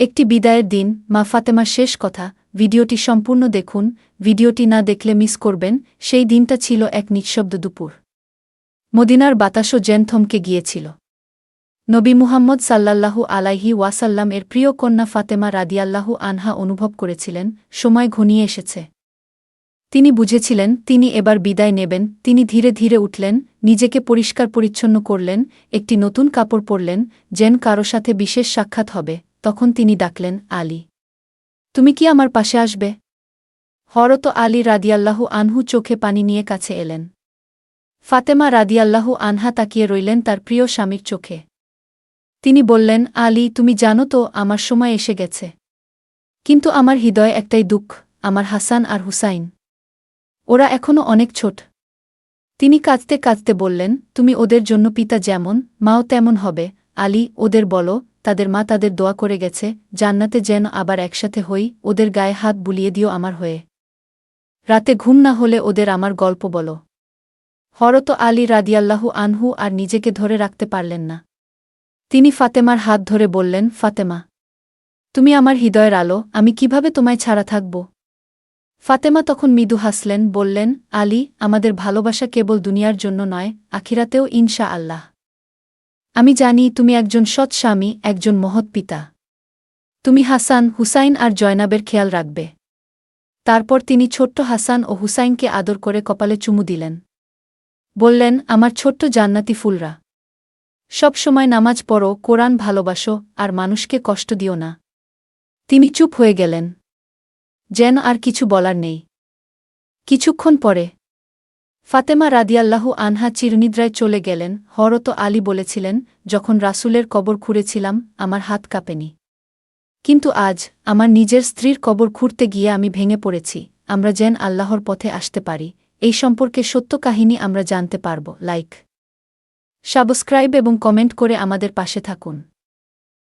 একটি বিদায়ের দিন, মা ফাতেমার শেষ কথা, ভিডিওটি সম্পূর্ণ দেখুন, ভিডিওটি না দেখলে মিস করবেন, সেই দিনটা ছিল এক নিঃশব্দ দুপুর। মদিনার বাতাসও জেন থমকে গিয়েছিল। নবী মুহাম্মদ সাল্লাল্লাহু আলাইহি ওয়াসাল্লাম এর প্রিয় কন্যা ফাতেমা রাদিয়াল্লাহু আনহা অনুভব করেছিলেন, সময় ঘনিয়ে এসেছে। তিনি বুঝেছিলেন, তিনি এবার বিদায় নেবেন, তিনি ধীরে ধীরে উঠলেন, নিজেকে পরিষ্কার পরিচ্ছন্ন করলেন, একটি নতুন কাপড় পরলেন, যেন কারও সাথে বিশেষ সাক্ষাৎ হবে। তখন তিনি ডাকলেন, আলী। তুমি কি আমার পাশে আসবে? হরত আলী রাদিয়াল্লাহু আনহু চোখে পানি নিয়ে কাছে এলেন। ফাতেমা রাদিয়াল্লাহু আনহা তাকিয়ে রইলেন তার প্রিয় স্বামীর চোখে। তিনি বললেন, আলী, তুমি জানো তো, আমার সময় এসে গেছে। কিন্তু আমার হৃদয় একটাই দুঃখ, আমার হাসান আর হুসাইন। ওরা এখনও অনেক ছোট। তিনি কাঁদতে কাঁদতে বললেন, তুমি ওদের জন্য পিতা যেমন, মাও তেমন হবে, আলী, ওদের বলো তাদের মা তাদের দোয়া করে গেছে, জান্নাতে যেন আবার একসাথে হই, ওদের গায়ে হাত বুলিয়ে দিও আমার হয়ে। রাতে ঘুম না হলে ওদের আমার গল্প বলো। হরত আলী রাদিয়াল্লাহু আনহু আর নিজেকে ধরে রাখতে পারলেন না। তিনি ফাতেমার হাত ধরে বললেন, ফাতেমা, তুমি আমার হৃদয়ের আলো, আমি কীভাবে তোমায় ছাড়া থাকব? ফাতেমা তখন মৃদু হাসলেন, বললেন, আলী, আমাদের ভালোবাসা কেবল দুনিয়ার জন্য নয়, আখিরাতেও ইনশা আল্লাহ আমি জানি তুমি একজন সৎ স্বামী, একজন মহৎ পিতা। তুমি হাসান, হুসাইন আর জয়নাবের খেয়াল রাখবে। তারপর তিনি ছোট্ট হাসান ও হুসাইনকে আদর করে কপালে চুমু দিলেন। বললেন, আমার ছোট্ট জান্নাতি ফুলরা, সব সময় নামাজ পড়ো, কোরআন ভালোবাসো, আর মানুষকে কষ্ট দিও না। তিনি চুপ হয়ে গেলেন। যেন আর কিছু বলার নেই। কিছুক্ষণ পরে ফাতেমা রাদিয়াল্লাহু আনহা চিরনিদ্রায় চলে গেলেন হরত আলী বলেছিলেন, যখন রাসুলের কবর খুঁড়েছিলাম, আমার হাত কাঁপেনি। কিন্তু আজ, আমার নিজের স্ত্রীর কবর খুঁড়তে গিয়ে আমি ভেঙে পড়েছি, আমরা যেন আল্লাহর পথে আসতে পারি। এই সম্পর্কে সত্য কাহিনী আমরা জানতে পারব। লাইক, সাবস্ক্রাইব এবং কমেন্ট করে আমাদের পাশে থাকুন।